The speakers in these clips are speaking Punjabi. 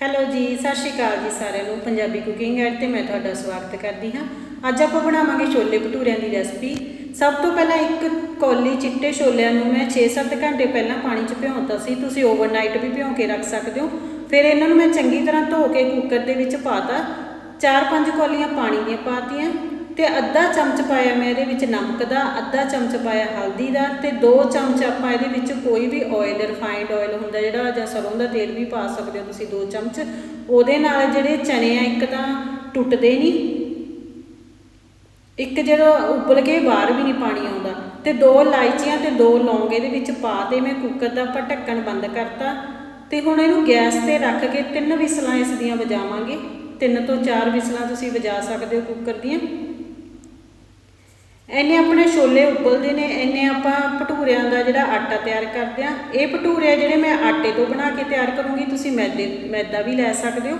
ਹੈਲੋ ਜੀ, ਸਤਿ ਸ਼੍ਰੀ ਅਕਾਲ ਜੀ ਸਾਰਿਆਂ ਨੂੰ। ਪੰਜਾਬੀ ਕੁਕਿੰਗ ਐਡ ਤੇ ਮੈਂ ਤੁਹਾਡਾ ਸਵਾਗਤ ਕਰਦੀ ਹਾਂ। ਅੱਜ ਆਪਾਂ ਬਣਾਵਾਂਗੇ ਛੋਲੇ ਭਟੂਰਿਆਂ ਦੀ ਰੈਸਪੀ ਸਭ ਤੋਂ ਪਹਿਲਾਂ ਇੱਕ ਕੌਲੀ ਚਿੱਟੇ ਛੋਲਿਆਂ ਨੂੰ ਮੈਂ 6-7 ਘੰਟੇ ਪਹਿਲਾਂ ਪਾਣੀ 'ਚ ਭਿਉਂਤਾ ਸੀ। ਤੁਸੀਂ ਓਵਰਨਾਈਟ ਵੀ ਭਿਉਂ ਕੇ ਰੱਖ ਸਕਦੇ ਹੋ। ਫਿਰ ਇਹਨਾਂ ਨੂੰ ਮੈਂ ਚੰਗੀ ਤਰ੍ਹਾਂ ਧੋ ਕੇ ਕੁੱਕਰ ਦੇ ਵਿੱਚ ਪਾਤਾ। 4-5 ਕੌਲੀਆਂ ਪਾਣੀ ਦੀਆਂ ਪਾਤੀਆਂ। ਤੇ ਅੱਧਾ ਚਮਚ ਪਾਇਆ ਮੈਂ ਇਹਦੇ ਵਿੱਚ ਨਮਕ ਦਾ, ਅੱਧਾ ਚਮਚ ਪਾਇਆ ਹਲਦੀ ਦਾ ਤੇ 2 ਚਮਚ ਆਪਾਂ ਇਹਦੇ ਵਿੱਚ ਕੋਈ ਵੀ ਆਇਲ ਰਿਫਾਈਨਡ ਆਇਲ ਹੁੰਦਾ ਜਿਹੜਾ ਜਾਂ ਸਰੋਂ ਦਾ ਤੇਲ ਵੀ ਪਾ ਸਕਦੇ ਹੋ ਤੁਸੀਂ 2 ਚਮਚ। ਉਹਦੇ ਨਾਲ ਜਿਹੜੇ ਚਨੇ ਆ, ਇੱਕ ਤਾਂ ਟੁੱਟਦੇ ਨਹੀਂ। ਇੱਕ ਜਦੋਂ ਉਬਲ ਕੇ ਬਾਹਰ ਵੀ ਨਹੀਂ ਪਾਣੀ ਆਉਂਦਾ। ਤੇ ਦੋ ਇਲਾਇਚੀਆਂ ਤੇ ਦੋ ਲੌਂਗ ਇਹਦੇ ਵਿੱਚ ਪਾ ਤੇ ਮੈਂ ਕੁੱਕਰ ਦਾ ਆਪਾਂ ਢੱਕਣ ਬੰਦ ਕਰਤਾ। ਤੇ ਹੁਣ ਇਹਨੂੰ ਗੈਸ ਤੇ ਰੱਖ ਕੇ ਤਿੰਨ ਵਿਸਲਾਂ ਇਸ ਦੀਆਂ ਵਜਾਵਾਂਗੇ। ਤਿੰਨ ਤੋਂ ਚਾਰ ਵਿਸਲਾਂ ਤੁਸੀਂ ਵਜਾ ਸਕਦੇ ਹੋ ਕੁੱਕਰ ਦੀਆਂ। ਐਨੇ ਆਪਣੇ ਛੋਲੇ ਉਬਲਦੇ ਨੇ ਐਨੇ ਆਪਾਂ ਭਟੂਰਿਆਂ ਦਾ ਜਿਹੜਾ ਆਟਾ ਤਿਆਰ ਕਰਦੇ ਆ ਇਹ ਭਟੂਰੇ ਆ ਜਿਹੜੇ ਮੈਂ ਆਟੇ ਤੋਂ ਬਣਾ ਕੇ ਤਿਆਰ ਕਰੂੰਗੀ, ਤੁਸੀਂ ਮੈਦੇ, ਮੈਦਾ ਵੀ ਲੈ ਸਕਦੇ ਹੋ।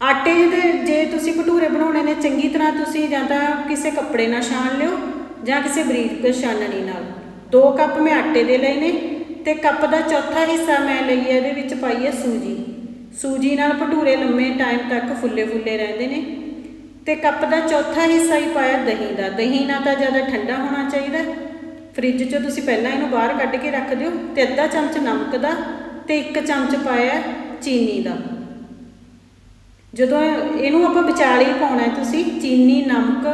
ਆਟੇ ਦੇ, ਜੇ ਤੁਸੀਂ ਭਟੂਰੇ ਬਣਾਉਣੇ ਨੇ, ਚੰਗੀ ਤਰ੍ਹਾਂ ਤੁਸੀਂ ਜਾਂ ਤਾਂ ਕਿਸੇ ਕੱਪੜੇ ਨਾਲ ਛਾਣ ਲਿਓ, ਜਾਂ ਕਿਸੇ ਬਰੀਕ ਛਾਨਣੀ ਨਾਲ। 2 ਕੱਪ ਮੈਂ ਆਟੇ ਦੇ ਲਏ ਨੇ, ਤੇ ਕੱਪ ਦਾ ਚੌਥਾ ਹਿੱਸਾ ਮੈਂ ਲਈ ਹੈ, ਇਹਦੇ ਵਿੱਚ ਪਾਈ ਹੈ ਸੂਜੀ। ਸੂਜੀ ਨਾਲ ਭਟੂਰੇ ਲੰਮੇ ਟਾਈਮ ਤੱਕ ਫੁੱਲੇ ਫੁੱਲੇ ਰਹਿੰਦੇ ਨੇ। ਤੇ ਕੱਪ ਦਾ ਚੌਥਾ ਹਿੱਸਾ ਹੀ ਪਾਇਆ ਦਹੀਂ ਦਾ। ਦਹੀਂ ਨਾ ਤਾਂ ਜ਼ਿਆਦਾ ਠੰਡਾ ਹੋਣਾ ਚਾਹੀਦਾ। ਫ੍ਰਿਜ 'ਚੋਂ ਤੁਸੀਂ ਪਹਿਲਾਂ ਇਹਨੂੰ ਬਾਹਰ ਕੱਢ ਕੇ ਰੱਖ ਦਿਓ ਤੇ ਅੱਧਾ ਚਮਚ ਨਮਕ ਦਾ ਤੇ ਇੱਕ ਚਮਚ ਪਾਇਆ ਚੀਨੀ ਦਾ। ਜਦੋਂ ਇਹਨੂੰ ਆਪਾਂ ਵਿਚਾਲੇ ਹੀ ਪਾਉਣਾ ਹੈ ਤੁਸੀਂ ਚੀਨੀ ਨਮਕ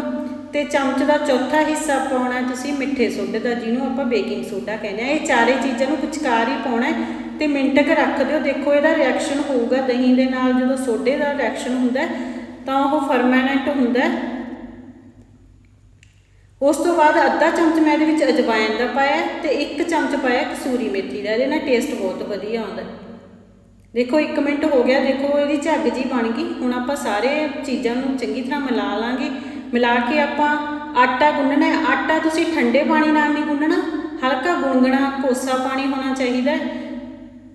ਤੇ ਚਮਚ ਦਾ ਚੌਥਾ ਹਿੱਸਾ ਪਾਉਣਾ ਤੁਸੀਂ ਮਿੱਠੇ ਸੋਡੇ ਦਾ ਜਿਹਨੂੰ ਆਪਾਂ ਬੇਕਿੰਗ ਸੋਡਾ ਕਹਿੰਦੇ ਆ ਇਹ ਚਾਰੇ ਚੀਜ਼ਾਂ ਨੂੰ ਵਿਚਕਾਰ ਹੀ ਪਾਉਣਾ ਹੈ ਤੇ ਮਿੰਟ ਕ ਰੱਖ ਦਿਓ। ਦੇਖੋ ਇਹਦਾ ਰਿਐਕਸ਼ਨ ਹੋਊਗਾ ਦਹੀਂ ਦੇ ਨਾਲ ਜਦੋਂ ਸੋਡੇ ਦਾ ਰਿਐਕਸ਼ਨ ਹੁੰਦਾ ਹੈ, ਤਾਂ ਉਹ ਫਰਮੈਂਟ ਹੁੰਦਾ ਉਸ ਤੋਂ ਬਾਅਦ ਅੱਧਾ ਚਮਚ ਮੈਂ ਇਹਦੇ ਵਿੱਚ ਅਜਵਾਇਨ ਦਾ ਪਾਇਆ ਤੇ ਇੱਕ ਚਮਚ ਪਾਇਆ ਕਸੂਰੀ ਮੇਥੀ ਦਾ, ਇਹਦੇ ਨਾਲ ਟੇਸਟ ਬਹੁਤ ਵਧੀਆ ਆਉਂਦਾ ਦੇਖੋ 1 ਮਿੰਟ ਹੋ ਗਿਆ, ਦੇਖੋ ਇਹਦੀ ਝੱਗ ਜੀ ਬਣ ਗਈ। ਹੁਣ ਆਪਾਂ ਸਾਰੇ ਚੀਜ਼ਾਂ ਨੂੰ ਚੰਗੀ ਤਰ੍ਹਾਂ ਮਿਲਾ ਲਾਂਗੇ। ਮਿਲਾ ਕੇ ਆਪਾਂ ਆਟਾ ਗੁੰਨਣਾ ਆਟਾ ਤੁਸੀਂ ਠੰਡੇ ਪਾਣੀ ਨਾਲ ਨਹੀਂ ਗੁੰਨਣਾ, ਹਲਕਾ ਗੁੰਗਣਾ ਕੋਸਾ ਪਾਣੀ ਹੋਣਾ ਚਾਹੀਦਾ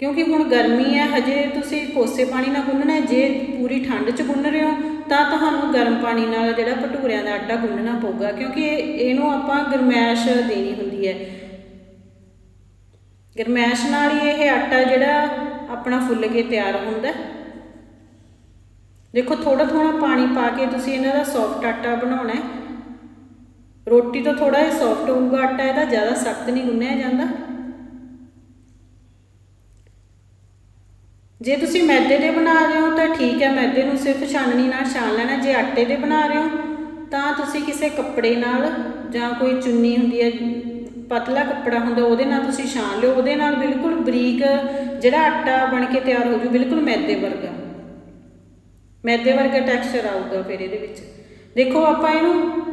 ਕਿਉਂਕਿ ਹੁਣ ਗਰਮੀ ਹੈ, ਹਜੇ ਤੁਸੀਂ ਕੋਸੇ ਪਾਣੀ ਨਾਲ ਗੁੰਨਣਾ ਹੈ, ਜੇ ਪੂਰੀ ਠੰਡ 'ਚ ਗੁੰਨ ਰਹੇ ਹੋ, ਤਾਂ ਤੁਹਾਨੂੰ ਗਰਮ ਪਾਣੀ ਨਾਲ ਜਿਹੜਾ ਭਟੂਰਿਆਂ ਦਾ ਆਟਾ ਗੁੰਨਣਾ ਪਊਗਾ, ਕਿਉਂਕਿ ਇਹ- ਇਹਨੂੰ ਆਪਾਂ ਗਰਮੈਸ਼ ਦੇਣੀ ਹੁੰਦੀ ਹੈ। ਗਰਮੈਸ਼ ਨਾਲ ਹੀ ਇਹ ਆਟਾ ਜਿਹੜਾ ਆਪਣਾ ਫੁੱਲ ਕੇ ਤਿਆਰ ਹੁੰਦਾ ਦੇਖੋ ਥੋੜਾ ਥੋੜਾ ਪਾਣੀ ਪਾ ਕੇ ਤੁਸੀਂ ਇਹਨਾਂ ਦਾ ਸੌਫਟ ਆਟਾ ਬਣਾਉਣਾ ਹੈ। ਰੋਟੀ ਤੋਂ ਥੋੜਾ ਜਿਹਾ ਸੌਫਟ ਹੋਊਗਾ ਆਟਾ, ਇਹਦਾ ਜ਼ਿਆਦਾ ਸਖਤ ਨਹੀਂ ਗੁੰਨਿਆ ਜਾਂਦਾ। ਜੇ ਤੁਸੀਂ ਮੈਦੇ ਦੇ ਬਣਾ ਰਹੇ ਹੋ ਤਾਂ ਠੀਕ ਹੈ, ਮੈਦੇ ਨੂੰ ਸਿਰਫ ਛਾਨਣੀ ਨਾਲ ਛਾਣ ਲੈਣਾ, ਜੇ ਆਟੇ ਦੇ ਬਣਾ ਰਹੇ ਹੋ ਤਾਂ ਤੁਸੀਂ ਕਿਸੇ ਕੱਪੜੇ ਨਾਲ ਜਾਂ ਕੋਈ ਚੁੰਨੀ ਹੁੰਦੀ ਹੈ, ਪਤਲਾ ਕੱਪੜਾ ਹੁੰਦਾ ਉਹਦੇ ਨਾਲ ਤੁਸੀਂ ਛਾਣ ਲਿਓ, ਉਹਦੇ ਨਾਲ ਬਿਲਕੁਲ ਬਰੀਕ ਜਿਹੜਾ ਆਟਾ ਬਣ ਕੇ ਤਿਆਰ ਹੋ ਜੂ, ਬਿਲਕੁਲ ਮੈਦੇ ਵਰਗਾ। ਮੈਦੇ ਵਰਗਾ ਟੈਕਸਚਰ ਆਊਗਾ ਫਿਰ ਇਹਦੇ ਵਿੱਚ। ਦੇਖੋ ਆਪਾਂ ਇਹਨੂੰ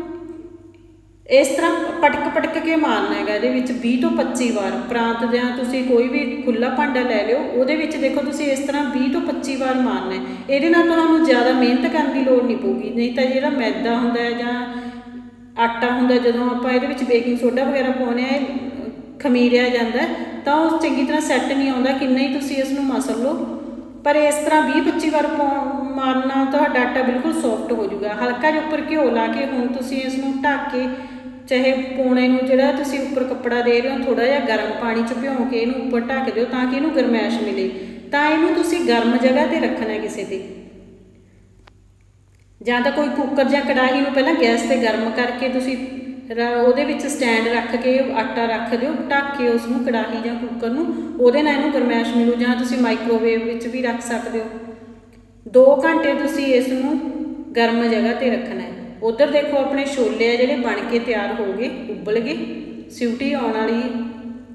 ਇਸ ਤਰ੍ਹਾਂ ਪਟਕ ਪਟਕ ਕੇ ਮਾਰਨਾ ਹੈਗਾ ਇਹਦੇ ਵਿੱਚ 20 ਤੋਂ 25 ਵਾਰ। ਪ੍ਰਾਂਤ ਜਾਂ ਤੁਸੀਂ ਕੋਈ ਵੀ ਖੁੱਲਾ ਭਾਂਡਾ ਲੈ ਲਿਓ, ਉਹਦੇ ਵਿੱਚ ਦੇਖੋ ਤੁਸੀਂ ਇਸ ਤਰ੍ਹਾਂ 20 ਤੋਂ 25 ਵਾਰ ਮਾਰਨਾ ਹੈ। ਇਹਦੇ ਨਾਲ ਤੁਹਾਨੂੰ ਜ਼ਿਆਦਾ ਮਿਹਨਤ ਕਰਨ ਦੀ ਲੋੜ ਨਹੀਂ ਪਊਗੀ। ਨਹੀਂ ਤਾਂ ਜਿਹੜਾ ਮੈਦਾ ਹੁੰਦਾ ਹੈ ਜਾਂ ਆਟਾ ਹੁੰਦਾ ਜਦੋਂ ਆਪਾਂ ਇਹਦੇ ਵਿੱਚ ਬੇਕਿੰਗ ਸੋਡਾ ਵਗੈਰਾ ਪਾਉਂਦੇ ਆ ਖਮੀਰਿਆ ਜਾਂਦਾ ਤਾਂ ਉਹ ਚੰਗੀ ਤਰ੍ਹਾਂ ਸੈੱਟ ਨਹੀਂ ਆਉਂਦਾ, ਕਿੰਨਾ ਹੀ ਤੁਸੀਂ ਇਸ ਨੂੰ ਮਸਲ ਲਓ। ਪਰ ਇਸ ਤਰ੍ਹਾਂ 20 25 ਵਾਰ ਪਾਉਣ- ਮਾਰਨ, ਤੁਹਾਡਾ ਆਟਾ ਬਿਲਕੁਲ ਸੌਫਟ ਹੋ ਜਾਊਗਾ। ਹਲਕਾ ਜਿਹਾ ਉੱਪਰ ਘਿਓ ਲਾ ਕੇ ਹੁਣ ਤੁਸੀਂ ਇਸ ਨੂੰ ਢੱਕ ਕੇ ਚਾਹੇ ਪੌਣੇ ਨੂੰ ਜਿਹੜਾ ਤੁਸੀਂ ਉੱਪਰ ਕੱਪੜਾ ਦੇ ਰਹੇ ਹੋ ਥੋੜਾ ਜਿਹਾ ਗਰਮ ਪਾਣੀ ਚ ਭਿਓ ਕੇ ਇਹਨੂੰ ਉੱਪਰ ਢੱਕ ਦਿਓ ਤਾਂ ਕਿ ਇਹਨੂੰ ਗਰਮੈਸ਼ ਮਿਲੇ। ਤਾਂ ਇਹਨੂੰ ਤੁਸੀਂ ਗਰਮ ਜਗ੍ਹਾ ਤੇ ਰੱਖਣਾ ਕਿਸੇ ਤੇ। ਜਾਂ ਤਾਂ ਕੋਈ ਕੁੱਕਰ ਜਾਂ ਕੜਾਹੀ ਨੂੰ ਪਹਿਲਾਂ ਗੈਸ ਤੇ ਗਰਮ ਕਰਕੇ ਤੁਸੀਂ ਰ- ਉਹਦੇ ਵਿੱਚ ਸਟੈਂਡ ਰੱਖ ਕੇ ਆਟਾ ਰੱਖ ਦਿਓ, ਢੱਕ ਕੇ ਉਸ ਨੂੰ ਕੜਾਹੀ ਜਾਂ ਕੁੱਕਰ ਨੂੰ ਉਹਦੇ ਨਾਲ ਇਹਨੂੰ ਗਰਮੈਸ਼ ਮਿਲੂ ਜਾਂ ਤੁਸੀਂ ਮਾਈਕ੍ਰੋਵੇਵ ਵਿੱਚ ਵੀ ਰੱਖ ਸਕਦੇ ਹੋ। 2 ਘੰਟੇ ਤੁਸੀਂ ਇਸ ਨੂੰ ਗਰਮ ਜਗ੍ਹਾ ਤੇ ਰੱਖਣਾ ਉਧਰ ਦੇਖੋ ਆਪਣੇ ਛੋਲੇ ਆ ਜਿਹੜੇ ਬਣ ਕੇ ਤਿਆਰ ਹੋ ਗਏ, ਉਬਲ ਗਏ। ਸਿਊਟੀ ਆਉਣ ਵਾਲੀ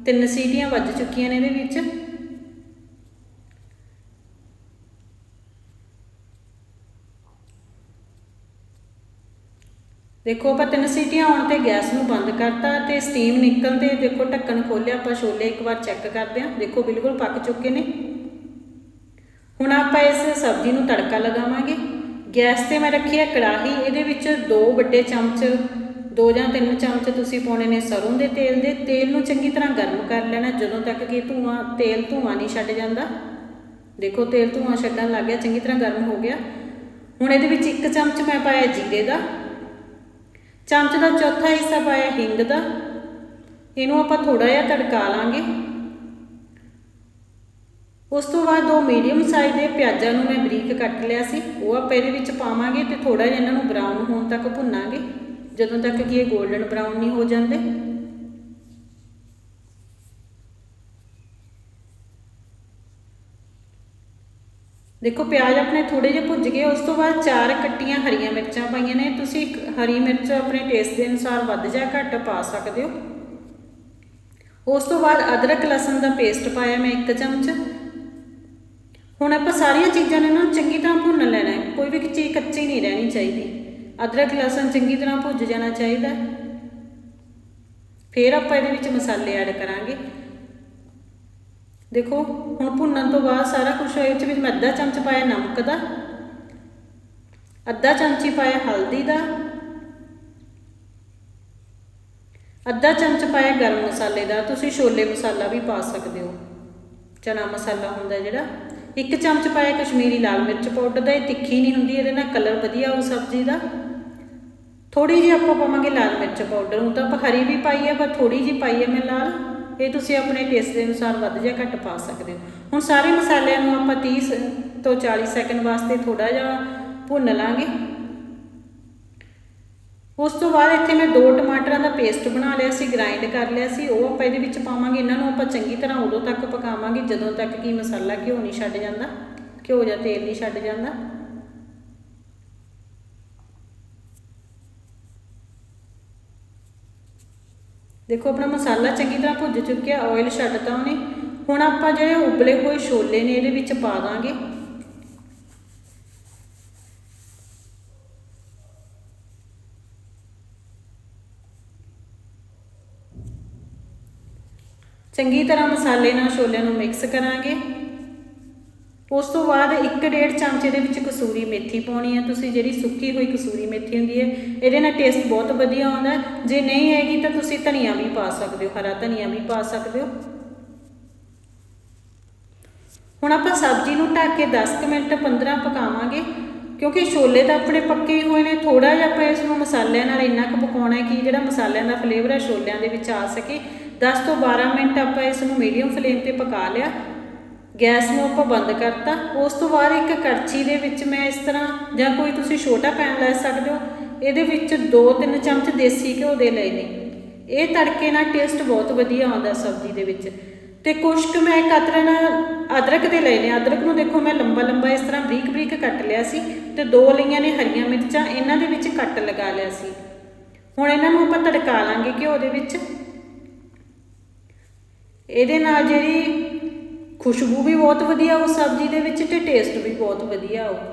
ਤਿੰਨ ਸੀਟੀਆਂ ਵੱਜ ਚੁੱਕੀਆਂ ਨੇ ਇਹਦੇ ਵਿੱਚ। ਦੇਖੋ ਆਪਾਂ ਤਿੰਨ ਸੀਟੀਆਂ ਆਉਣ ਤੇ ਗੈਸ ਨੂੰ ਬੰਦ ਕਰਤਾ ਤੇ ਸਟੀਮ ਨਿਕਲ ਤੇ ਦੇਖੋ ਢੱਕਣ ਖੋਲਿਆ, ਆਪਾਂ ਛੋਲੇ ਇੱਕ ਵਾਰ ਚੈੱਕ ਕਰਦੇ ਹਾਂ। ਦੇਖੋ ਬਿਲਕੁਲ ਪੱਕ ਚੁੱਕੇ ਨੇ। ਹੁਣ ਆਪਾਂ ਇਸ ਸਬਜ਼ੀ ਨੂੰ ਤੜਕਾ ਲਗਾਵਾਂਗੇ। ਗੈਸ ਤੇ ਮੈਂ ਰੱਖੀ ਹੈ ਕੜਾਹੀ, ਇਹਦੇ ਵਿੱਚ ਦੋ ਵੱਡੇ ਚਮਚ, ਦੋ ਜਾਂ ਤਿੰਨ ਚਮਚ ਤੁਸੀਂ ਪਾਉਣੇ ਨੇ ਸਰੋਂ ਦੇ ਤੇਲ ਦੇ। ਤੇਲ ਨੂੰ ਚੰਗੀ ਤਰ੍ਹਾਂ ਗਰਮ ਕਰ ਲੈਣਾ, ਜਦੋਂ ਤੱਕ ਕਿ ਧੂਆਂ, ਤੇਲ ਧੂਆਂ ਨਹੀਂ ਛੱਡ ਜਾਂਦਾ। ਦੇਖੋ, ਤੇਲ ਧੂਆਂ ਛੱਡਣ ਲੱਗ ਗਿਆ, ਚੰਗੀ ਤਰ੍ਹਾਂ ਗਰਮ ਹੋ ਗਿਆ। ਹੁਣ ਇਹਦੇ ਵਿੱਚ ਇੱਕ ਚਮਚ ਮੈਂ ਪਾਇਆ ਜੀਰੇ ਦਾ। ਚਮਚ ਦਾ ਚੌਥਾ ਹਿੱਸਾ ਪਾਇਆ ਹਿੰਗ ਦਾ। ਇਹਨੂੰ ਆਪਾਂ ਥੋੜਾ ਜਿਹਾ ਤੜਕਾ ਲਾਂਗੇ। ਉਸ ਤੋਂ ਬਾਅਦ ਦੋ ਮੀਡੀਅਮ ਸਾਈਜ਼ ਦੇ ਪਿਆਜ਼ਾਂ ਨੂੰ ਮੈਂ ਬਰੀਕ ਕੱਟ ਲਿਆ ਸੀ। ਉਹ ਆਪਾਂ ਇਹਦੇ ਵਿੱਚ ਪਾਵਾਂਗੇ ਤੇ ਥੋੜਾ ਜਿਹਾ ਇਹਨਾਂ ਨੂੰ ਬਰਾਊਨ ਹੋਣ ਤੱਕ ਭੁੰਨਾਂਗੇ। ਜਦੋਂ ਤੱਕ ਕਿ ਇਹ 골ਡਨ ਬਰਾਊਨ ਨਹੀਂ ਹੋ ਜਾਂਦੇ। ਦੇਖੋ, ਪਿਆਜ਼ ਆਪਣੇ ਥੋੜੇ ਜਿਹੇ ਭੁੱਜ ਗਏ। ਉਸ ਤੋਂ ਬਾਅਦ ਚਾਰ ਕੱਟੀਆਂ ਹਰੀਆਂ ਮਿਰਚਾਂ ਪਾਈਆਂ ਨੇ। ਤੁਸੀਂ ਇੱਕ ਹਰੀ ਮਿਰਚ ਆਪਣੇ ਟੇਸਟ ਦੇ ਅਨੁਸਾਰ ਵੱਧ ਜਾਂ ਘੱਟ ਪਾ ਸਕਦੇ ਹੋ। ਉਸ ਤੋਂ ਬਾਅਦ ਅਦਰਕ ਲਸਣ ਦਾ ਪੇਸਟ ਪਾਇਆ ਮੈਂ 1 ਚਮਚ। ਹੁਣ ਆਪਾਂ ਸਾਰੀਆਂ ਚੀਜ਼ਾਂ ਨੂੰ ਇਹਨਾਂ ਨੂੰ ਚੰਗੀ ਤਰ੍ਹਾਂ ਭੁੰਨ ਲੈਣਾ ਹੈ। ਕੋਈ ਵੀ ਚੀਜ਼ ਕੱਚੀ ਨਹੀਂ ਰਹਿਣੀ ਚਾਹੀਦੀ। ਅਦਰਕ, ਲਸਣ ਚੰਗੀ ਤਰ੍ਹਾਂ ਭੁੱਜ ਜਾਣਾ ਚਾਹੀਦਾ ਫਿਰ ਆਪਾਂ ਇਹਦੇ ਵਿੱਚ ਮਸਾਲੇ ਐਡ ਕਰਾਂਗੇ। ਦੇਖੋ, ਹੁਣ ਭੁੰਨਣ ਤੋਂ ਬਾਅਦ ਸਾਰਾ ਕੁਝ ਇਹ ਵਿੱਚ ਮੈਂ ਅੱਧਾ ਚਮਚ ਪਾਇਆ ਨਮਕ ਦਾ। ਅੱਧਾ ਚਮਚੀ ਪਾਇਆ ਹਲਦੀ ਦਾ। ਅੱਧਾ ਚਮਚ ਪਾਇਆ ਗਰਮ ਮਸਾਲੇ ਦਾ। ਤੁਸੀਂ ਛੋਲੇ ਮਸਾਲਾ ਵੀ ਪਾ ਸਕਦੇ ਹੋ। ਚਨਾ ਮਸਾਲਾ ਹੁੰਦਾ ਜਿਹੜਾ। ਇੱਕ ਚਮਚ ਪਾਇਆ ਕਸ਼ਮੀਰੀ ਲਾਲ ਮਿਰਚ ਪਾਊਡਰ ਦਾ, ਇਹ ਤਿੱਖੀ ਨਹੀਂ ਹੁੰਦੀ, ਇਹਦੇ ਨਾਲ ਕਲਰ ਵਧੀਆ ਆਉ ਸਬਜ਼ੀ ਦਾ। ਥੋੜੀ ਜਿਹੀ ਆਪਾਂ ਪਾਵਾਂਗੇ ਲਾਲ ਮਿਰਚ ਪਾਊਡਰ, ਹੁਣ ਤਾਂ ਆਪਾਂ ਹਰੀ ਵੀ ਪਾਈ ਹੈ, ਪਰ ਥੋੜੀ ਜਿਹੀ ਪਾਈ ਹੈ ਮੈਂ ਲਾਲ। ਇਹ ਤੁਸੀਂ ਆਪਣੇ ਟੇਸਟ ਦੇ ਅਨੁਸਾਰ ਵੱਧ ਜਾਂ ਘੱਟ ਪਾ ਸਕਦੇ ਹੋ। ਹੁਣ ਸਾਰੇ ਮਸਾਲਿਆਂ ਨੂੰ ਆਪਾਂ 30 ਤੋਂ 40 ਸੈਕਿੰਡ ਵਾਸਤੇ ਥੋੜਾ ਜਿਹਾ ਭੁੰਨ ਲਾਂਗੇ। ਉਸ ਤੋਂ ਬਾਅਦ ਇੱਥੇ ਮੈਂ ਦੋ ਟਮਾਟਰਾਂ ਦਾ ਪੇਸਟ ਬਣਾ ਲਿਆ ਸੀ ਗ੍ਰਾਈਂਡ ਕਰ ਲਿਆ ਸੀ। ਉਹ ਆਪਾਂ ਇਹਦੇ ਵਿੱਚ ਪਾਵਾਂਗੇ। ਇਹਨਾਂ ਨੂੰ ਆਪਾਂ ਚੰਗੀ ਤਰ੍ਹਾਂ ਉਦੋਂ ਤੱਕ ਪਕਾਵਾਂਗੇ, ਜਦੋਂ ਤੱਕ ਕਿ ਮਸਾਲਾ ਘਿਓ ਨਹੀਂ ਛੱਡ ਜਾਂਦਾ, ਘਿਓ ਜਾਂ ਤੇਲ ਨਹੀਂ ਛੱਡ ਜਾਂਦਾ। ਦੇਖੋ, ਆਪਣਾ ਮਸਾਲਾ ਚੰਗੀ ਤਰ੍ਹਾਂ ਭੁੱਜ ਚੁੱਕਿਆ ਆਇਲ ਛੱਡਤਾ ਉਹਨੇ। ਹੁਣ ਆਪਾਂ ਜਿਹੜੇ ਉਬਲੇ ਹੋਏ ਛੋਲੇ ਨੇ, ਇਹਦੇ ਵਿੱਚ ਪਾ ਦਾਂਗੇ। ਚੰਗੀ ਤਰ੍ਹਾਂ ਮਸਾਲੇ ਨਾਲ ਛੋਲਿਆਂ ਨੂੰ ਮਿਕਸ ਕਰਾਂਗੇ। ਉਸ ਤੋਂ ਬਾਅਦ 1.5 ਚਮਚੇ ਦੇ ਵਿੱਚ ਕਸੂਰੀ ਮੇਥੀ ਪਾਉਣੀ ਹੈ। ਤੁਸੀਂ ਜਿਹੜੀ ਸੁੱਕੀ ਹੋਈ ਕਸੂਰੀ ਮੇਥੀ ਹੁੰਦੀ ਹੈ, ਇਹਦੇ ਨਾਲ ਟੇਸਟ ਬਹੁਤ ਵਧੀਆ ਆਉਂਦਾ ਜੇ ਨਹੀਂ ਹੈਗੀ ਤਾਂ ਤੁਸੀਂ ਧਨੀਆ ਵੀ ਪਾ ਸਕਦੇ ਹੋ, ਹਰਾ ਧਨੀਆ ਵੀ ਪਾ ਸਕਦੇ ਹੋ। ਹੁਣ ਆਪਾਂ ਸਬਜ਼ੀ ਨੂੰ ਢੱਕ ਕੇ 10 ਕੁ ਮਿੰਟ 15 ਪਕਾਵਾਂਗੇ, ਕਿਉਂਕਿ ਛੋਲੇ ਤਾਂ ਆਪਣੇ ਪੱਕੇ ਹੀ ਹੋਏ ਨੇ। ਥੋੜਾ ਜਿਹਾ ਆਪਾਂ ਇਸ ਨੂੰ ਮਸਾਲਿਆਂ ਨਾਲ ਇੰਨਾ ਕੁ ਪਕਾਉਣਾ ਹੈ ਕਿ ਜਿਹੜਾ ਮਸਾਲਿਆਂ ਦਾ ਫਲੇਵਰ ਹੈ, ਛੋਲਿਆਂ ਦੇ ਵਿੱਚ ਆ ਸਕੇ। 10 ਤੋਂ 12 ਮਿੰਟ ਆਪਾਂ ਇਸ ਨੂੰ ਮੀਡੀਅਮ ਫਲੇਮ ਤੇ ਪਕਾ ਲਿਆ। ਗੈਸ ਨੂੰ ਆਪਾਂ ਬੰਦ ਕਰਤਾ। ਉਸ ਤੋਂ ਬਾਅਦ ਇੱਕ ਕੜਛੀ ਦੇ ਵਿੱਚ ਮੈਂ ਇਸ ਤਰ੍ਹਾਂ ਜਾਂ ਕੋਈ ਤੁਸੀਂ ਛੋਟਾ ਪੈਨ ਲੈ ਸਕਦੇ ਹੋ, ਇਹਦੇ ਵਿੱਚ 2-3 ਚਮਚ ਦੇਸੀ ਘਿਓ ਦੇ ਲਏ ਨੇ। ਇਹ ਤੜਕੇ ਨਾਲ ਟੇਸਟ ਬਹੁਤ ਵਧੀਆ ਆਉਂਦਾ ਸਬਜ਼ੀ ਦੇ ਵਿੱਚ। ਤੇ ਕੁਛ ਕੁ ਮੈਂ ਕਤਰਨ ਅਦਰਕ ਦੇ ਲਏ ਨੇ। ਅਦਰਕ ਨੂੰ ਦੇਖੋ ਮੈਂ ਲੰਬਾ ਲੰਬਾ ਇਸ ਤਰ੍ਹਾਂ ਬਰੀਕ ਬਰੀਕ ਕੱਟ ਲਿਆ ਸੀ ਤੇ ਦੋ ਲਈਆਂ ਨੇ ਹਰੀਆਂ ਮਿਰਚਾਂ। ਇਹਨਾਂ ਦੇ ਵਿੱਚ ਕੱਟ ਲਗਾ ਲਿਆ ਸੀ। ਹੁਣ ਇਹਨਾਂ ਨੂੰ ਆਪਾਂ ਤੜਕਾ ਲਾਂਗੇ ਘਿਓ ਦੇ ਵਿੱਚ। ਇਹਦੇ ਨਾਲ ਜਿਹੜੀ ਖੁਸ਼ਬੂ ਵੀ ਬਹੁਤ ਵਧੀਆ, ਉਹ ਸਬਜ਼ੀ ਦੇ ਵਿੱਚ ਤੇ ਟੇਸਟ ਵੀ ਬਹੁਤ ਵਧੀਆ ਉਹ।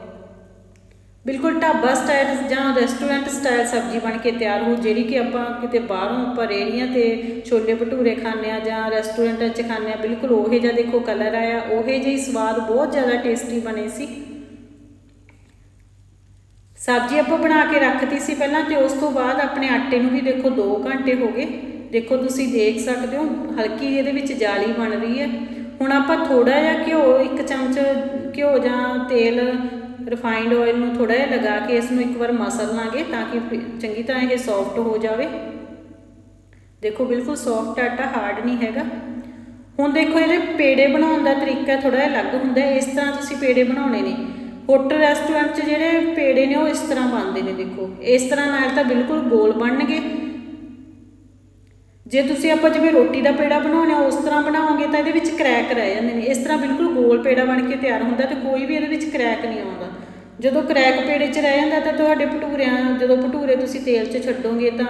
ਬਿਲਕੁਲ ਢਾਬਾ ਸਟਾਈਲ ਜਾਂ ਰੈਸਟੋਰੈਂਟ ਸਟਾਈਲ ਸਬਜ਼ੀ ਬਣ ਕੇ ਤਿਆਰ ਹੋ, ਜਿਹੜੀ ਕਿ ਆਪਾਂ ਕਿਤੇ ਬਾਹਰੋਂ ਆਪਾਂ ਰੇੜੀਆਂ ਤੇ ਛੋਲੇ ਭਟੂਰੇ ਖਾਂਦੇ ਆ ਜਾਂ ਰੈਸਟੋਰੈਂਟਾਂ 'ਚ ਖਾਂਦੇ ਆ ਬਿਲਕੁਲ ਉਹੇ ਜਿਹਾ ਦੇਖੋ ਕਲਰ ਆਇਆ, ਉਹੇ ਜਿਹੀ ਸਵਾਦ ਬਹੁਤ ਜ਼ਿਆਦਾ ਟੇਸਟੀ ਬਣੇ ਸੀ। ਸਬਜ਼ੀ ਆਪਾਂ ਬਣਾ ਕੇ ਰੱਖਤੀ ਸੀ ਪਹਿਲਾਂ ਤੇ ਉਸ ਤੋਂ ਬਾਅਦ ਆਪਣੇ ਆਟੇ ਨੂੰ ਵੀ ਦੇਖੋ 2 ਘੰਟੇ ਹੋ ਗਏ। ਦੇਖੋ ਤੁਸੀਂ ਦੇਖ ਸਕਦੇ ਹੋ, ਹਲਕੀ ਇਹਦੇ ਵਿੱਚ ਜਾਲੀ ਬਣ ਰਹੀ ਹੈ। ਹੁਣ ਆਪਾਂ ਥੋੜਾ ਜਿਹਾ ਘਿਓ, ਇੱਕ ਚਮਚ ਘਿਓ ਜਾਂ ਤੇਲ ਰਿਫਾਈਨਡ ਆਇਲ ਨੂੰ ਥੋੜਾ ਜਿਹਾ ਲਗਾ ਕੇ ਇਸ ਨੂੰ ਇੱਕ ਵਾਰ ਮਸਲ ਲਾਂਗੇ ਤਾਂ ਕਿ ਚੰਗੀ ਤਰ੍ਹਾਂ ਇਹ ਸੌਫਟ ਹੋ ਜਾਵੇ। ਦੇਖੋ ਬਿਲਕੁਲ ਸੌਫਟ ਆਟਾ ਹਾਰਡ ਨਹੀਂ ਹੈਗਾ। ਹੁਣ ਦੇਖੋ ਇਹਦੇ ਪੇੜੇ ਬਣਾਉਣ ਦਾ ਤਰੀਕਾ ਥੋੜਾ ਜਿਹਾ ਅਲੱਗ ਹੁੰਦਾ ਇਸ ਤਰ੍ਹਾਂ ਤੁਸੀਂ ਪੇੜੇ ਬਣਾਉਣੇ ਨੇ। ਹੋਟਲ ਰੈਸਟੋਰੈਂਟ 'ਚ ਜਿਹੜੇ ਪੇੜੇ ਨੇ ਉਹ ਇਸ ਤਰ੍ਹਾਂ ਬਣਦੇ ਨੇ ਦੇਖੋ। ਇਸ ਤਰ੍ਹਾਂ ਨਾਲ ਤਾਂ ਬਿਲਕੁਲ ਗੋਲ ਬਣਨਗੇ। ਜੇ ਤੁਸੀਂ ਆਪਾਂ ਜਿਵੇਂ ਰੋਟੀ ਦਾ ਪੇੜਾ ਬਣਾਉਣਾ ਉਸ ਤਰ੍ਹਾਂ ਬਣਾਵਾਂਗੇ ਤਾਂ ਇਹਦੇ ਵਿੱਚ ਕ੍ਰੈਕ ਰਹਿ ਜਾਂਦੇ ਨੇ। ਇਸ ਤਰ੍ਹਾਂ ਬਿਲਕੁਲ ਗੋਲ ਪੇੜਾ ਬਣ ਕੇ ਤਿਆਰ ਹੁੰਦਾ ਤੇ ਕੋਈ ਵੀ ਇਹਦੇ ਵਿੱਚ ਕ੍ਰੈਕ ਨਹੀਂ ਆਉਂਦਾ। ਜਦੋਂ ਕ੍ਰੈਕ ਪੇੜੇ 'ਚ ਰਹਿ ਜਾਂਦਾ ਤਾਂ ਤੁਹਾਡੇ ਭਟੂਰਿਆਂ, ਜਦੋਂ ਭਟੂਰੇ ਤੁਸੀਂ ਤੇਲ 'ਚ ਛੱਡੋਗੇ ਤਾਂ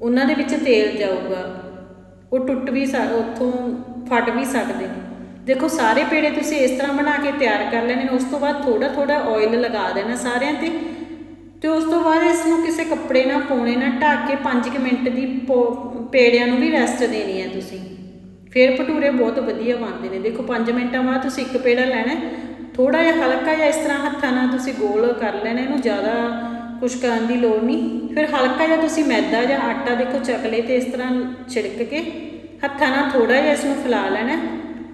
ਉਹਨਾਂ ਦੇ ਵਿੱਚ ਤੇਲ ਜਾਊਗਾ। ਉਹ ਟੁੱਟ ਵੀ ਸਕ, ਉੱਥੋਂ ਫਟ ਵੀ ਸਕਦੇ ਨੇ। ਦੇਖੋ, ਸਾਰੇ ਪੇੜੇ ਤੁਸੀਂ ਇਸ ਤਰ੍ਹਾਂ ਬਣਾ ਕੇ ਤਿਆਰ ਕਰ ਲੈਣੇ ਨੇ, ਉਸ ਤੋਂ ਬਾਅਦ ਥੋੜਾ ਥੋੜਾ ਆਇਲ ਲਗਾ ਦੇਣਾ ਸਾਰਿਆਂ ਤੇ। ਤੇ ਉਸ ਤੋਂ ਬਾਅਦ ਇਸ ਨੂੰ ਕਿਸੇ ਕੱਪੜੇ ਨਾਲ ਪੌਣੇ ਨਾਲ ਢੱਕ ਕੇ 5 ਮਿੰਟ ਦੀ ਪੇੜਿਆਂ ਨੂੰ ਵੀ ਰੈਸਟ ਦੇਣੀ ਹੈ ਤੁਸੀਂ। ਫਿਰ ਭਟੂਰੇ ਬਹੁਤ ਵਧੀਆ ਬਣਦੇ ਨੇ। ਦੇਖੋ 5 ਮਿੰਟਾਂ ਬਾਅਦ ਤੁਸੀਂ ਇੱਕ ਪੇੜਾ ਲੈਣਾ ਥੋੜਾ ਜਿਹਾ ਹਲਕਾ ਜਿਹਾ ਇਸ ਤਰ੍ਹਾਂ ਹੱਥਾਂ ਨਾਲ ਤੁਸੀਂ ਗੋਲ ਕਰ ਲੈਣਾ, ਇਹਨੂੰ ਜ਼ਿਆਦਾ ਕੁਛ ਕਰਨ ਦੀ ਲੋੜ ਨਹੀਂ। ਫਿਰ ਹਲਕਾ ਜਿਹਾ ਤੁਸੀਂ ਮੈਦਾ ਜਾਂ ਆਟਾ ਦੇਖੋ, ਚਕਲੇ ਤੇ ਇਸ ਤਰ੍ਹਾਂ ਛਿੜਕ ਕੇ ਹੱਥਾਂ ਨਾਲ ਥੋੜਾ ਜਿਹਾ ਇਸ ਨੂੰ ਫੈਲਾ ਲੈਣਾ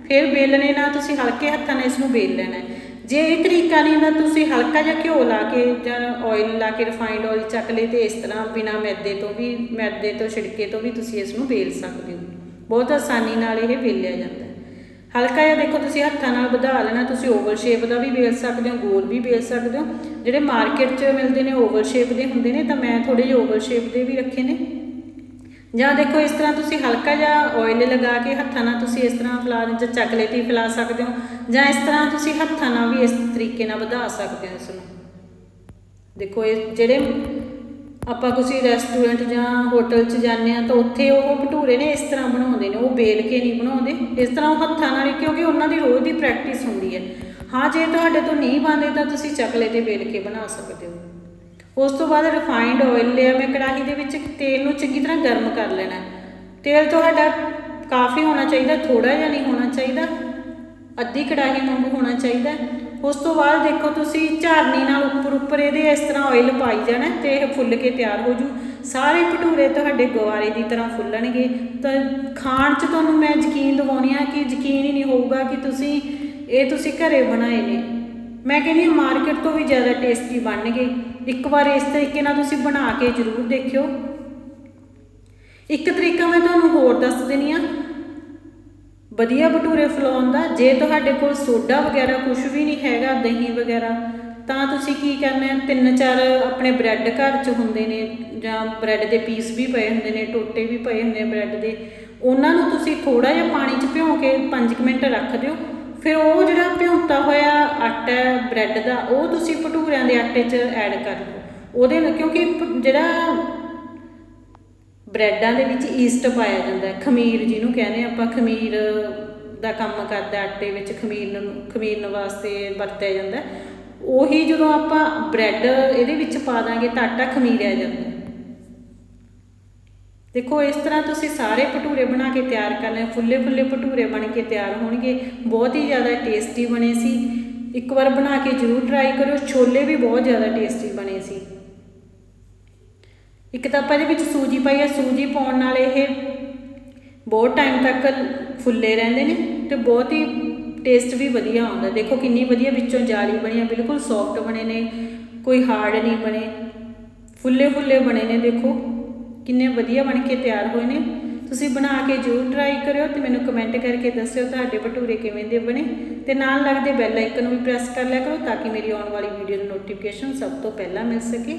ਫਿਰ ਬੇਲਣੇ ਨਾਲ ਤੁਸੀਂ ਹਲਕੇ ਹੱਥਾਂ ਨਾਲ ਇਸ ਨੂੰ ਬੇਲ ਲੈਣਾ ਜੇ ਇਹ ਤਰੀਕਾ ਨਹੀਂ ਤਾਂ ਤੁਸੀਂ ਹਲਕਾ ਜਿਹਾ ਘਿਓ ਲਾ ਕੇ ਜਾਂ ਆਇਲ ਲਾ ਕੇ ਰਿਫਾਈਨਡ ਆਇਲ ਲਏ ਤੇ ਇਸ ਤਰ੍ਹਾਂ ਬਿਨਾ ਮੈਦੇ ਤੋਂ ਵੀ, ਮੈਦੇ ਤੋਂ ਛਿੜਕੇ ਤੋਂ ਵੀ ਤੁਸੀਂ ਇਸ ਨੂੰ ਵੇਲ ਸਕਦੇ ਹੋ। ਬਹੁਤ ਆਸਾਨੀ ਨਾਲ ਇਹ ਵੇਲਿਆ ਜਾਂਦਾ ਹੈ। ਹਲਕਾ ਜਿਹਾ ਦੇਖੋ, ਤੁਸੀਂ ਹੱਥਾਂ ਨਾਲ ਵਧਾ ਲੈਣਾ, ਤੁਸੀਂ ਓਵਲ ਸ਼ੇਪ ਦਾ ਵੀ ਵੇਲ ਸਕਦੇ ਹੋ, ਗੋਲ ਵੀ ਵੇਲ ਸਕਦੇ ਹੋ। ਜਿਹੜੇ ਮਾਰਕੀਟ 'ਚ ਮਿਲਦੇ ਨੇ ਓਵਲ ਸ਼ੇਪ ਦੇ ਹੁੰਦੇ ਨੇ, ਤਾਂ ਮੈਂ ਥੋੜੇ ਜਿਹੇ ਓਵਲ ਸ਼ੇਪ ਦੇ ਵੀ ਰੱਖੇ ਨੇ। ਜਾਂ ਦੇਖੋ ਇਸ ਤਰ੍ਹਾਂ ਤੁਸੀਂ ਹਲਕਾ ਜਿਹਾ ਆਇਲ ਲਗਾ ਕੇ ਹੱਥਾਂ ਨਾਲ ਤੁਸੀਂ ਇਸ ਤਰ੍ਹਾਂ ਫੈਲਾ ਜਾਂ ਚੱਕਲੇ ਤੇ ਫੈਲਾ ਸਕਦੇ ਹੋ, ਜਾਂ ਇਸ ਤਰ੍ਹਾਂ ਤੁਸੀਂ ਹੱਥਾਂ ਨਾਲ ਵੀ ਇਸ ਤਰੀਕੇ ਨਾਲ ਵਧਾ ਸਕਦੇ ਹੋ ਇਸ ਨੂੰ ਦੇਖੋ ਇਹ ਜਿਹੜੇ ਆਪਾਂ ਕਿਸੇ ਰੈਸਟੋਰੈਂਟ ਜਾਂ ਹੋਟਲ 'ਚ ਜਾਂਦੇ ਆ ਤਾਂ ਉੱਥੇ ਉਹ ਭਟੂਰੇ ਨੇ ਇਸ ਤਰ੍ਹਾਂ ਬਣਾਉਂਦੇ ਨੇ, ਉਹ ਬੇਲ ਕੇ ਨਹੀਂ ਬਣਾਉਂਦੇ। ਇਸ ਤਰ੍ਹਾਂ ਉਹ ਹੱਥਾਂ ਨਾਲ ਹੀ, ਕਿਉਂਕਿ ਉਹਨਾਂ ਦੀ ਰੋਜ਼ ਦੀ ਪ੍ਰੈਕਟਿਸ ਹੁੰਦੀ ਹੈ। ਹਾਂ, ਜੇ ਤੁਹਾਡੇ ਤੋਂ ਨਹੀਂ ਬਣਦੇ ਤਾਂ ਤੁਸੀਂ ਚਕਲੇ ਤੇ ਬੇਲ ਕੇ ਬਣਾ ਸਕਦੇ ਹੋ। ਉਸ ਤੋਂ ਬਾਅਦ ਰਿਫਾਈਨਡ ਆਇਲ ਲਿਆ, ਮੈਂ ਕੜਾਹੀ ਦੇ ਵਿੱਚ ਤੇਲ ਨੂੰ ਚੰਗੀ ਤਰ੍ਹਾਂ ਗਰਮ ਕਰ ਲੈਣਾ ਤੇਲ ਤੁਹਾਡਾ ਕਾਫੀ ਹੋਣਾ ਚਾਹੀਦਾ ਥੋੜਾ ਜਿਹਾ ਨਹੀਂ ਹੋਣਾ ਚਾਹੀਦਾ, ਅੱਧੀ ਕੜਾਹੀ ਵਾਂਗੂ ਹੋਣਾ ਚਾਹੀਦਾ ਉਸ ਤੋਂ ਬਾਅਦ ਦੇਖੋ ਤੁਸੀਂ ਝਾਰਨੀ ਨਾਲ ਉੱਪਰ ਉੱਪਰ ਇਹਦੇ ਇਸ ਤਰ੍ਹਾਂ ਆਇਲ ਪਾਈ ਜਾਣਾ ਹੈ ਤੇ ਇਹ ਫੁੱਲ ਕੇ ਤਿਆਰ ਹੋ ਜੂ। ਸਾਰੇ ਭਟੂਰੇ ਤੁਹਾਡੇ ਗਵਾਰੇ ਦੀ ਤਰ੍ਹਾਂ ਫੁੱਲਣਗੇ। ਤਾਂ ਖਾਣ 'ਚ ਤੁਹਾਨੂੰ ਮੈਂ ਯਕੀਨ ਦਿਵਾਉਣੀ ਆ ਕਿ ਯਕੀਨ ਹੀ ਨਹੀਂ ਹੋਊਗਾ ਕਿ ਤੁਸੀਂ, ਇਹ ਤੁਸੀਂ ਘਰੇ ਬਣਾਏ ਨੇ। ਮੈਂ ਕਹਿੰਦੀ ਹਾਂ ਮਾਰਕੀਟ ਤੋਂ ਵੀ ਜ਼ਿਆਦਾ ਟੇਸਟੀ ਬਣਨਗੇ। ਇੱਕ ਵਾਰ ਇਸ ਤਰੀਕੇ ਨਾਲ ਤੁਸੀਂ ਬਣਾ ਕੇ ਜ਼ਰੂਰ ਦੇਖਿਓ। ਇੱਕ ਤਰੀਕਾ ਮੈਂ ਤੁਹਾਨੂੰ ਹੋਰ ਦੱਸ ਦਿੰਨੀ ਆ ਵਧੀਆ ਭਟੂਰੇ ਫਲਾਉਣ ਦਾ, ਜੇ ਤੁਹਾਡੇ ਕੋਲ ਸੋਡਾ ਵਗੈਰਾ ਕੁਝ ਵੀ ਨਹੀਂ ਹੈਗਾ, ਦਹੀਂ ਵਗੈਰਾ, ਤਾਂ ਤੁਸੀਂ ਕੀ ਕਰਨਾ ਹੈ ਤਿੰਨ ਚਾਰ ਆਪਣੇ ਬ੍ਰੈਡ ਘਰ 'ਚ ਹੁੰਦੇ ਨੇ, ਜਾਂ ਬ੍ਰੈਡ ਦੇ ਪੀਸ ਵੀ ਪਏ ਹੁੰਦੇ ਨੇ, ਟੋਟੇ ਵੀ ਪਏ ਹੁੰਦੇ ਨੇ ਬ੍ਰੈਡ ਦੇ, ਉਹਨਾਂ ਨੂੰ ਤੁਸੀਂ ਥੋੜਾ ਜਿਹਾ ਪਾਣੀ 'ਚ ਭਿਓ ਕੇ 5 ਮਿੰਟ ਰੱਖ ਦਿਓ। ਫਿਰ ਉਹ ਜਿਹੜਾ ਭਿਉਂਤਾ ਹੋਇਆ ਆਟਾ, ਬ੍ਰੈਡ ਦਾ, ਉਹ ਤੁਸੀਂ ਭਟੂਰਿਆਂ ਦੇ ਆਟੇ 'ਚ ਐਡ ਕਰ ਲਓ। ਉਹਦੇ ਨਾਲ ਕਿਉਂਕਿ ਪ- ਜਿਹੜਾ ਬ੍ਰੈਡਾਂ ਦੇ ਵਿੱਚ ਈਸਟ ਪਾਇਆ ਜਾਂਦਾ ਖਮੀਰ ਜਿਹਨੂੰ ਕਹਿੰਦੇ ਆਪਾਂ, ਖਮੀਰ ਦਾ ਕੰਮ ਕਰਦਾ ਆਟੇ ਵਿੱਚ ਖਮੀਰਨ ਖਮੀਰਨ ਵਾਸਤੇ ਵਰਤਿਆ ਜਾਂਦਾ ਉਹੀ ਜਦੋਂ ਆਪਾਂ ਬ੍ਰੈਡ ਇਹਦੇ ਵਿੱਚ ਪਾ ਦਾਂਗੇ ਤਾਂ ਆਟਾ ਖਮੀਰਿਆ ਜਾਂਦਾ ਦੇਖੋ, ਇਸ ਤਰ੍ਹਾਂ ਤੁਸੀਂ ਸਾਰੇ ਭਟੂਰੇ ਬਣਾ ਕੇ ਤਿਆਰ ਕਰ ਲੈ ਫੁੱਲੇ ਫੁੱਲੇ ਭਟੂਰੇ ਬਣ ਕੇ ਤਿਆਰ ਹੋਣਗੇ। ਬਹੁਤ ਹੀ ਜ਼ਿਆਦਾ ਟੇਸਟੀ ਬਣੇ ਸੀ। ਇੱਕ ਵਾਰ ਬਣਾ ਕੇ ਜ਼ਰੂਰ ਟਰਾਈ ਕਰਿਓ, ਛੋਲੇ ਵੀ ਬਹੁਤ ਜ਼ਿਆਦਾ ਟੇਸਟੀ ਬਣੇ ਸੀ। ਇੱਕ ਤਾਂ ਆਪਾਂ ਇਹਦੇ ਵਿੱਚ ਸੂਜੀ ਪਾਈ ਹੈ ਸੂਜੀ ਪਾਉਣ ਨਾਲ ਇਹ ਬਹੁਤ ਟਾਈਮ ਤੱਕ ਫੁੱਲੇ ਰਹਿੰਦੇ ਨੇ ਤੇ ਬਹੁਤ ਹੀ ਟੇਸਟ ਵੀ ਵਧੀਆ ਆਉਂਦਾ। ਦੇਖੋ, ਕਿੰਨੀ ਵਧੀਆ ਵਿੱਚੋਂ ਜਾਲੀ ਬਣੀ ਹੈ ਬਿਲਕੁਲ ਸੌਫਟ ਬਣੇ ਨੇ, ਕੋਈ ਹਾਰਡ ਨਹੀਂ ਬਣੇ, ਫੁੱਲੇ ਫੁੱਲੇ ਬਣੇ ਨੇ, ਦੇਖੋ। ਕਿੰਨੇ ਵਧੀਆ ਬਣ ਕੇ ਤਿਆਰ ਹੋਏ ਨੇ। ਤੁਸੀਂ ਬਣਾ ਕੇ ਜ਼ਰੂਰ ਟਰਾਈ ਕਰਿਓ ਤੇ ਮੈਨੂੰ ਕਮੈਂਟ ਕਰਕੇ ਦੱਸਿਓ ਤੁਹਾਡੇ ਭਟੂਰੇ ਕਿਵੇਂ ਦੇ ਬਣੇ। ਤੇ ਨਾਲ ਲੱਗਦੇ ਬੈਲ ਆਈਕਨ ਨੂੰ ਵੀ ਪ੍ਰੈਸ ਕਰ ਲਿਆ ਕਰੋ ਤਾਂ ਕਿ ਮੇਰੀ ਆਉਣ ਵਾਲੀ ਵੀਡੀਓ ਦੀ ਨੋਟੀਫਿਕੇਸ਼ਨ ਸਭ ਤੋਂ ਪਹਿਲਾਂ ਮਿਲ ਸਕੇ।